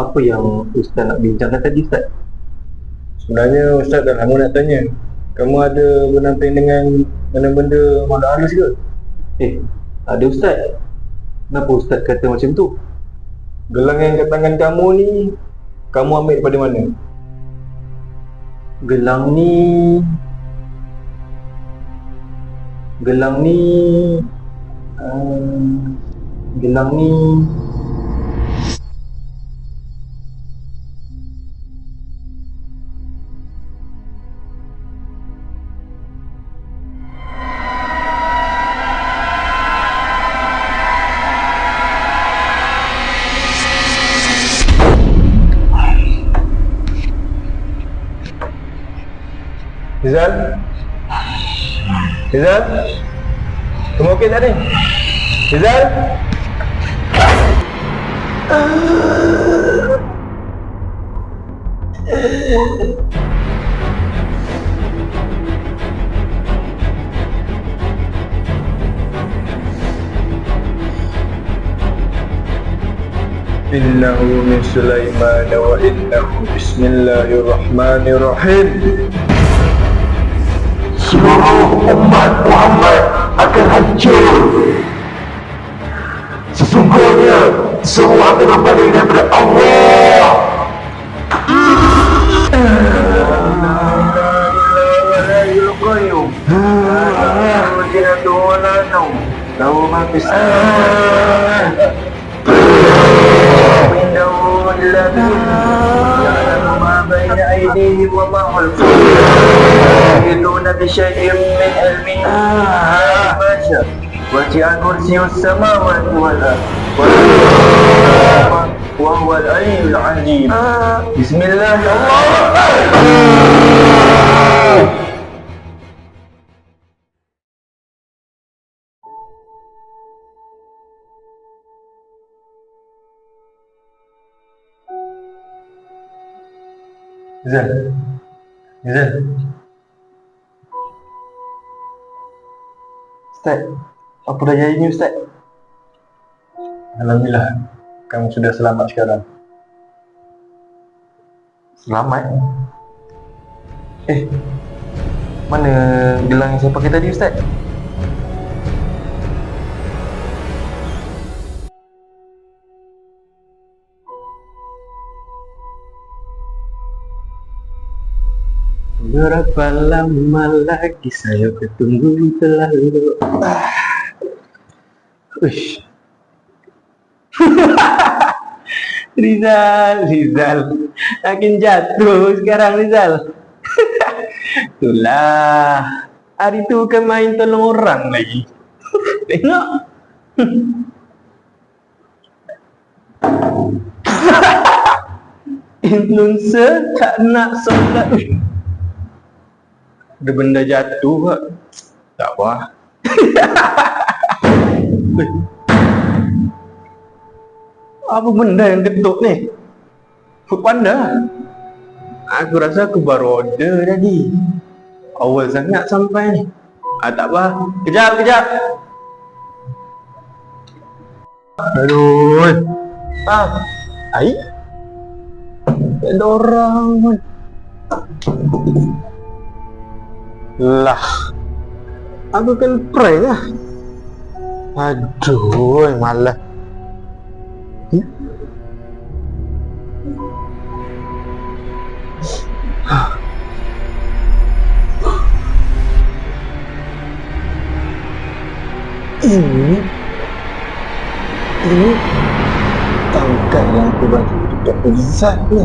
Apa yang Ustaz nak bincangkan tadi Ustaz? Sebenarnya Ustaz dah lama nak tanya Kamu ada bernamping dengan benda-benda makhluk halus ke? Eh, ada Ustaz Kenapa Ustaz kata macam tu? Gelang yang kat tangan kamu ni Kamu ambil daripada mana? Gelang ni Gelang ni uh, Gelang ni إذا؟ إذا؟ أنتم أوكي داني إذا؟ إنه من سليمان وإنه بسم الله الرحمن الرحيم. Umat Muhammad akan hancur. Sesungguhnya semua akan kembali daripada Allah. بين أيديهم وما خلفهم يحيطون بشيء من علمه. ما شاء وسع كرسي السماوات والأرض. وهو العلي العظيم. بسم الله. Rizal Rizal Ustaz Apa dah jadi ni Ustaz? Alhamdulillah. Kamu sudah selamat sekarang. Selamat? Eh Mana gelang yang saya pakai tadi Ustaz? Berapa lama lagi saya bertunggu terlalu ah. Uish. Rizal, Rizal Makin jatuh sekarang Rizal Itulah Hari tu kan main tolong orang lagi Tengok Influencer tak nak solat. Ada benda jatuh kak Tak apa. Apa benda yang ketuk ni? Food panda? Aku rasa aku baru order tadi. Awal sangat sampai ni. Ah tak apa. Kejap, kejap. Aduh. Ah. Ai. Ada orang. Lah. Aku kan prank lah. Aduh, malah. Ini Ini Tangkap yang aku bagi dekat Izzat ni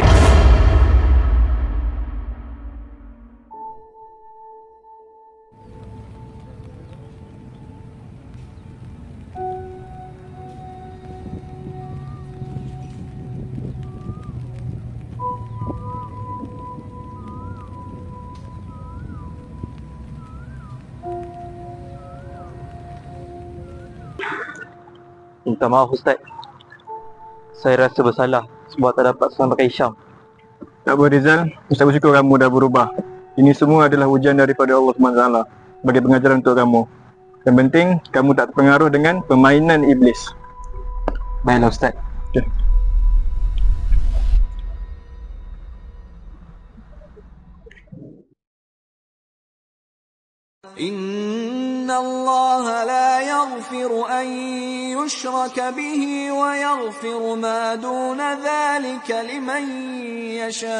Minta maaf Ustaz. Saya rasa bersalah sebab tak dapat selamatkan Hisham. Tak apa Rizal, Ustaz bersyukur kamu dah berubah. Ini semua adalah ujian daripada Allah SWT sebagai pengajaran untuk kamu. Yang penting, kamu tak terpengaruh dengan permainan iblis. Baiklah Ustaz. الله لا يغفر أن يشرك به ويغفر ما دون ذلك لمن يشاء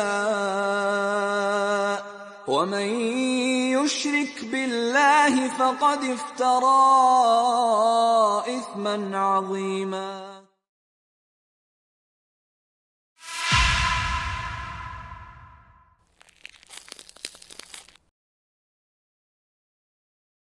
ومن يشرك بالله فقد افترى إثما عظيما